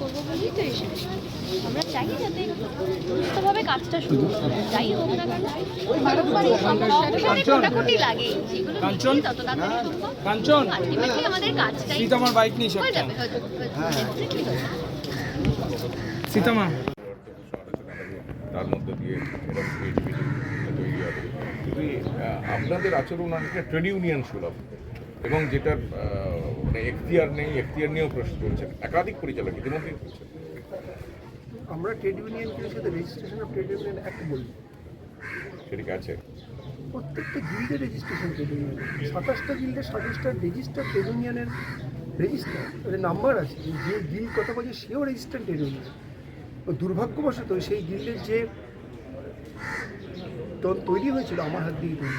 করব বলেই তো এসেছি। আমরা চাই যাতে সুস্থভাবে কাজটা শুরু যাই হোক না কেন কোটাকুটি লাগে। সেগুলো কাঞ্চন? তত তাড়াতাড়ি সম্ভব কাঞ্চন? আলটিমেটলি আমাদের কাজটাই বাইক নিয়ে যাবে হয়ে। যাবে। সীতামা তার মধ্যে দিয়ে এরকম তৈরি হবে। কিন্তু আপনাদের আচরণ অনেকটা ট্রেড ইউনিয়ন সুলভ। এবং যেটার মানে এখতিয়ার নেই এখতিয়ার নিয়েও প্রশ্ন চলছে একাধিক পরিচালক ইতিমধ্যেই করছে আমরা ট্রেড ইউনিয়নকে সাথে registration of trade union act বলি। সেটি আছে? প্রত্যেকটা গিল্ডের রেজিস্ট্রেশন ট্রেড ইউনিয়ন সাতাশটা গিল্ডের সাতাশটা রেজিস্টার ট্রেড ইউনিয়নের রেজিস্টার নাম্বার আছে যে গিল্ড কথা বলছে সেও রেজিস্টার ট্রেড ইউনিয়ন দুর্ভাগ্যবশত সেই গিল্ডের যে তৈরি- হয়েছিল আমার হাত দিয়ে তৈরি।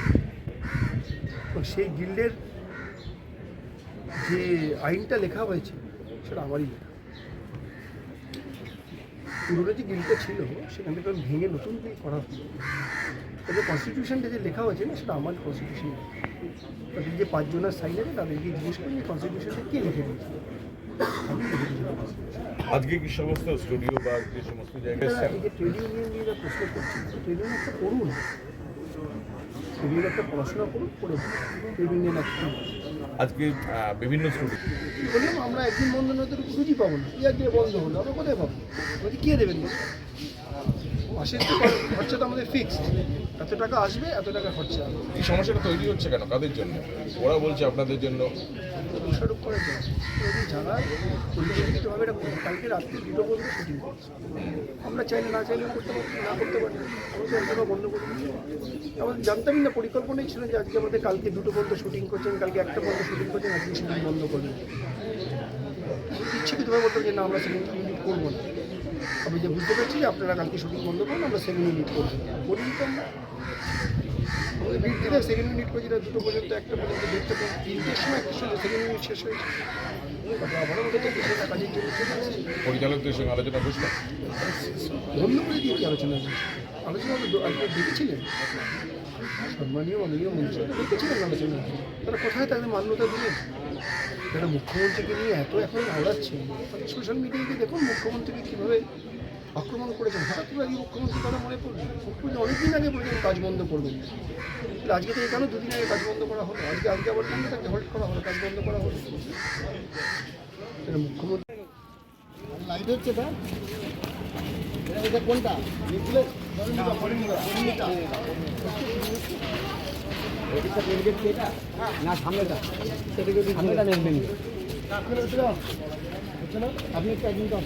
সেই গিল্ডের যে আইনটা লেখা হয়েছে সেটা আমারই লেখা। পুরোনো যে গিলটা ছিল সেখান থেকে ভেঙে নতুন গিল করা হলো। তবে কনস্টিটিউশনটা যে লেখা হয়েছে না সেটা আমার কনস্টিটিউশন তাদের যে পাঁচজনের সাইন আছে তাদেরকে জিজ্ঞেস করি যে কনস্টিটিউশনটা কে লিখে Constitution। আজকে কি সমস্ত স্টুডিও বা যে সমস্ত জায়গায় যে ট্রেড ইউনিয়ন নিয়ে যা প্রশ্ন করছে ট্রেড ইউনিয়ন একটা করুন। ট্রেড ইউনিয়ন একটা পড়াশোনা করুন করে ট্রেড ইউনিয়ন একটা আজকে বিভিন্ন স্টুডিও বললাম আমরা একদিন বন্ধ না তো রুজি পাবো না। কি একদিন বন্ধ হলো আমরা কোথায় পাবো? বলছি কে দেবেন? মাসের তো খরচা তো আমাদের ফিক্সড এত টাকা আসবে এত টাকা খরচা এই সমস্যাটা তৈরি হচ্ছে কেন? কাদের জন্য? ওরা বলছে আপনাদের জন্য। দোষারোপ করা যায় যদি যারা পরিকল্পিতভাবে এটা কালকে রাত্রে দুটো পর্যন্ত শুটিং করছে। আমরা চাইলে না চাইলে করতে পারি না করতে পারি আমরা বন্ধ করে দিচ্ছি। আমাদের জানতামই না পরিকল্পনাই ছিল যে আজকে আমাদের কালকে দুটো পর্যন্ত শুটিং করছেন কালকে একটা পর্যন্ত শুটিং করছেন আজকে শুটিং বন্ধ করবেন ইচ্ছাকৃতভাবে বলতাম যে না আমরা সেকেন্ড ইউনিট করব না? আমি যে বুঝতে পারছি যে আপনারা কালকে শুটিং বন্ধ করুন আমরা সেকেন্ড ইউনিট করব বলি আমরা? আমাদের সেকেন্ড ইউনিট করেছি না দুটো পর্যন্ত একটা পর্যন্ত দেখতে পাবো তিনটের সময় একটা সময় সেকেন্ড ইউনিট শেষ হয়েছে। পরিচালকদের সঙ্গে আলোচনা দিয়ে আলোচনা আলোচনা আজকে দেখেছিলেন? সম্মানীয় মাননীয় মন্ত্রী তো দেখেছিলেন আলোচনা তারা কোথায় তাদের মান্যতা দিলেন? যারা মুখ্যমন্ত্রীকে নিয়ে এত এখন আওড়াচ্ছে সোশ্যাল মিডিয়ায় গিয়ে দেখুন, মুখ্যমন্ত্রীকে কীভাবে আক্রমণ করেছেন। হঠাৎ করে আজকে মুখ্যমন্ত্রী কথা মনে পড়বে মুখ্যমন্ত্রী অনেকদিন আগে বলেছেন কাজ বন্ধ করবেন আজকে তো এখানেও দুদিন আগে কাজ বন্ধ করা হলো। আজকে আজকে আবার বন্ধ থাকে হোল্ড করা হলো, কাজ বন্ধ করা হলো। মুখ্যমন্ত্রী লাইট হচ্ছে এটা কোনটা? না সামনেটা সামনেটা দেখবেন আপনি একটা একদিন তো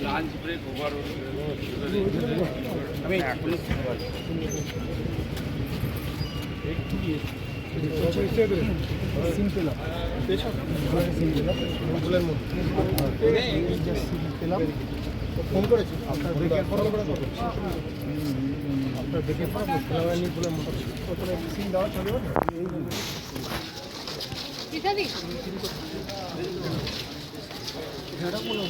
ফোন করেছি আপনার দেখে ফলো করে কত আপনার দেখে পর খেলাবাড়ি ফুলের মতো প্রথমে সিম দেওয়া চলবে না ইত্যাদি এটা কোনো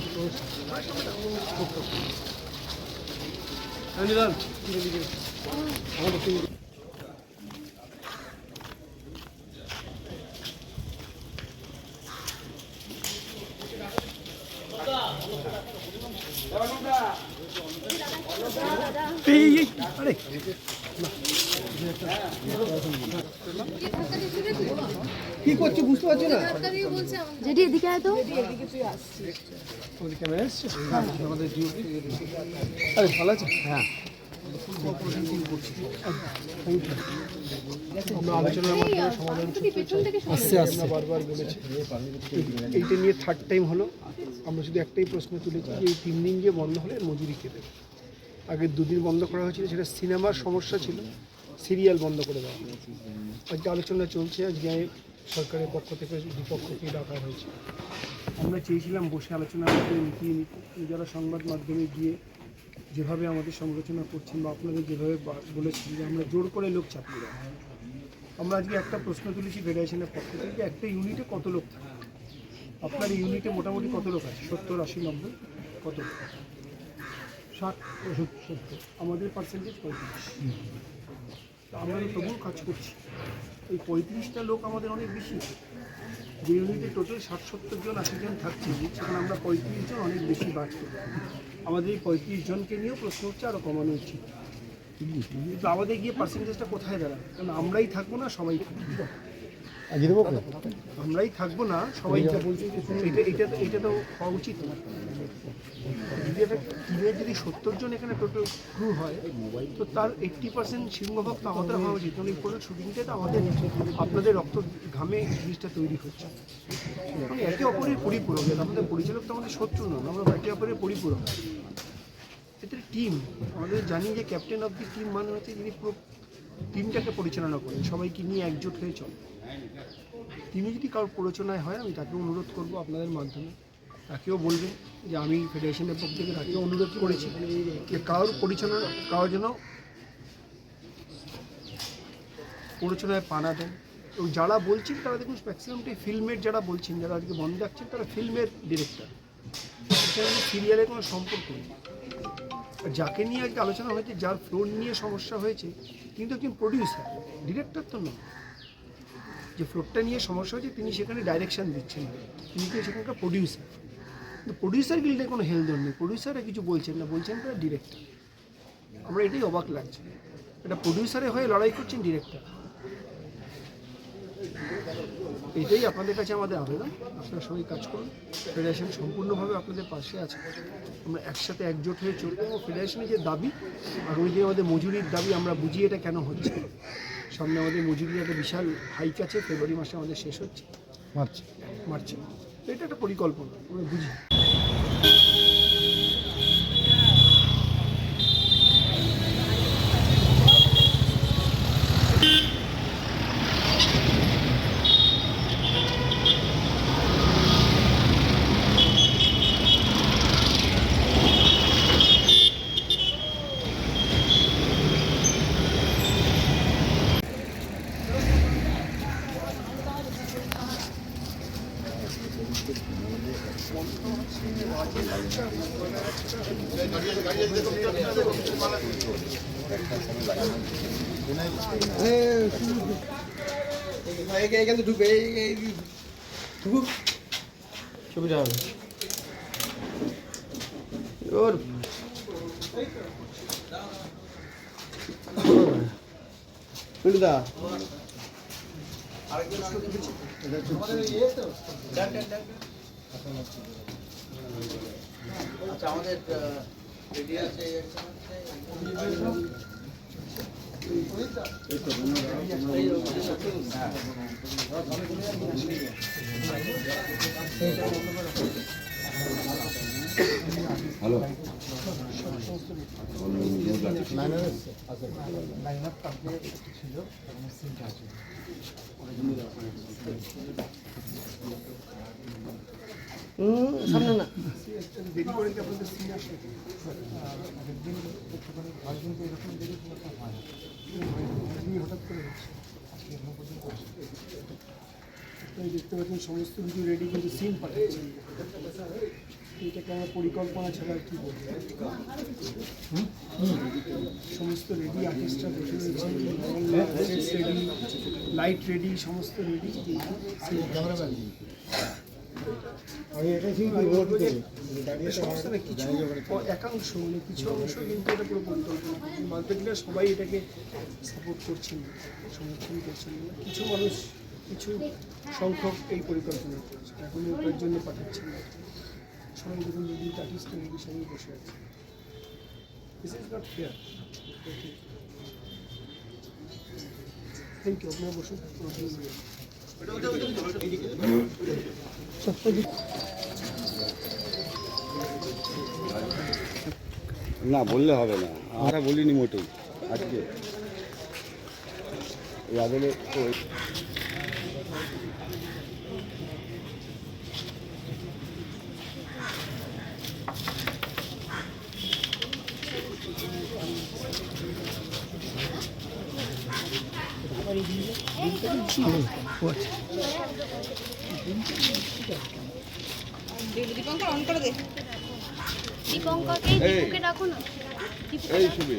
কি করছে বুঝতে পারছি না? যেটি এদিকে আয় তো। আরে ভালো আছে? হ্যাঁ। আমরা আলোচনার মাধ্যমে সমাধান পেছন থেকে আসছে আসছে। বারবার বলেছি। এইটা নিয়ে থার্ড টাইম হলো। আমরা শুধু একটাই প্রশ্ন তুলেছি যে এই তিন দিন যে বন্ধ হলে মজুরি কে দেবে? আগে দুদিন বন্ধ করা হয়েছিল, সেটা সিনেমার সমস্যা ছিল, সিরিয়াল বন্ধ করে দেওয়া। আজকে আলোচনা চলছে, আজকে সরকারের পক্ষ থেকে বিপক্ষকে ডাকা হয়েছে। আমরা চেয়েছিলাম বসে আলোচনা করতে নিতে। যারা সংবাদ মাধ্যমে গিয়ে যেভাবে আমাদের সমালোচনা করছেন বা আপনাদের যেভাবে বলেছেন যে আমরা জোর করে লোক চাপিয়ে দেওয়া আমরা আজকে একটা প্রশ্ন তুলেছি ফেডারেশনের পক্ষ থেকে একটা ইউনিটে কত লোক থাকে? আপনার ইউনিটে মোটামুটি কত লোক আছে? সত্তর, আশি, নব্বই, কত? ষাট সত্তর। আমাদের পার্সেন্টেজ পঁয়ত্রিশ। তা আমরা তবুও কাজ করছি। ওই পঁয়ত্রিশটা লোক আমাদের অনেক বেশি। যে ইউনিটে টোটাল ষাট সত্তর জন আশি জন থাকছে সেখানে আমরা পঁয়ত্রিশ জন অনেক বেশি বাড়ছে আমাদের এই পঁয়ত্রিশ জনকে নিয়েও প্রশ্ন হচ্ছে আরও কমানো উচিত। কিন্তু আমাদের গিয়ে পার্সেন্টেজটা কোথায় দাঁড়াবে? কারণ আমরাই থাকব না সবাই থাকবে। আমরাই থাকব না সবাই। এটা এটা তো- এটা তো হওয়া উচিত না। যদি যদি সত্তর জন এখানে টোটাল ক্রু হয়, তো তার এইট্টি পার্সেন্ট সিংহভাগ তো আমাদের হওয়া উচিত। এই পুরো শুটিংটা তো আমাদের, আপনাদের রক্ত ঘামে জিনিসটা তৈরি হচ্ছে। এবং একে অপরের পরিপূরক, আমাদের পরিচালক তো আমাদের শত্রু নয় আমরা একে অপরের পরিপূরক। এটা টিম আমাদের জানি যে ক্যাপ্টেন অফ দি টিম মানে হচ্ছে যিনি পুরো টিমটাকে পরিচালনা করেন, সবাইকে নিয়ে একজোট হয়ে চলে। তিনি যদি কারোর প্ররোচনায় হয়, আমি তাকে অনুরোধ করব আপনাদের মাধ্যমে তাকেও বলবেন যে আমি ফেডারেশনের পক্ষ থেকে তাকেও অনুরোধ করেছি যে কারোর পরিচালনা, কারোর যেন প্ররোচনায় পানা দেন এবং যারা বলছেন তারা দেখুন ম্যাক্সিমামটাই ফিল্মের যারা বলছেন, যারা আজকে বন্ধ রাখছেন, তারা ফিল্মের ডিরেক্টর সিরিয়ালের কোনো সম্পর্ক নেই। আর যাকে নিয়ে আজকে আলোচনা হয়েছে, যার ফ্লোর নিয়ে সমস্যা হয়েছে, কিন্তু একজন প্রডিউসার ডিরেক্টর তো নয়। যে ফ্লোরটা নিয়ে সমস্যা হয়েছে, তিনি সেখানে ডাইরেকশন দিচ্ছেন তিনি কিন্তু সেখানকার প্রডিউসার কিন্তু প্রডিউসার গিল্ডে কোনো হেলদোল নেই। প্রডিউসাররা কিছু বলছেন না বলছেন তারা ডিরেক্টর আমরা এটাই অবাক লাগছে। এটা প্রডিউসারে হয়ে লড়াই করছেন ডিরেক্টর এটাই আপনাদের কাছে আমাদের আবেদন। আপনারা সবাই কাজ করুন। ফেডারেশন সম্পূর্ণভাবে আপনাদের পাশে আছে। আমরা একসাথে একজোট হয়ে চলবো। এবং ফেডারেশনের যে দাবি আগামী দিনে আমাদের মজুরির দাবি আমরা বুঝি এটা কেন হচ্ছে। সামনে আমাদের মজুরির একটা বিশাল হাইক আছে। ফেব্রুয়ারি মাসে আমাদের শেষ হচ্ছে। মার্চ। মার্চে। এটা একটা পরিকল্পনা আমরা বুঝি। এখানে ঢুকে ছবিটা হবে ওর পিন্টুদা আচ্ছা আপনাদের সিন আসে আগের হয় না। দেখতে পাচ্ছেন সমস্ত কিছু রেডি কিন্তু সিন পাঠাচ্ছে এটাকে আমার পরিকল্পনা ছাড়া কি বলব সমস্ত রেডি আর্টিস্টরা বসে রয়েছে লাইট রেডি সমস্ত রেডি না কিছু একাংশ মানে কিছু অংশ কিন্তু এটা পুরো পরিকল্পনা মালতে সবাই এটাকে সাপোর্ট করছেন সমর্থন করছেন। না। কিছু মানুষ কিছু সংখ্যক এই পরিকল্পনা করছে। এখন ওটার জন্য পাঠাচ্ছেন না। সবাই দেখুন যদি আর্টিস্ট রেডি সবাই বসে আছে। This is not fair thank you আপনারা বসুন। না বললে হবে না। আমরা বলিনি মোটেই আজকে। এই আদলে তো দীপঙ্করকে। দীপুকে ডাকো না। এই ছবি?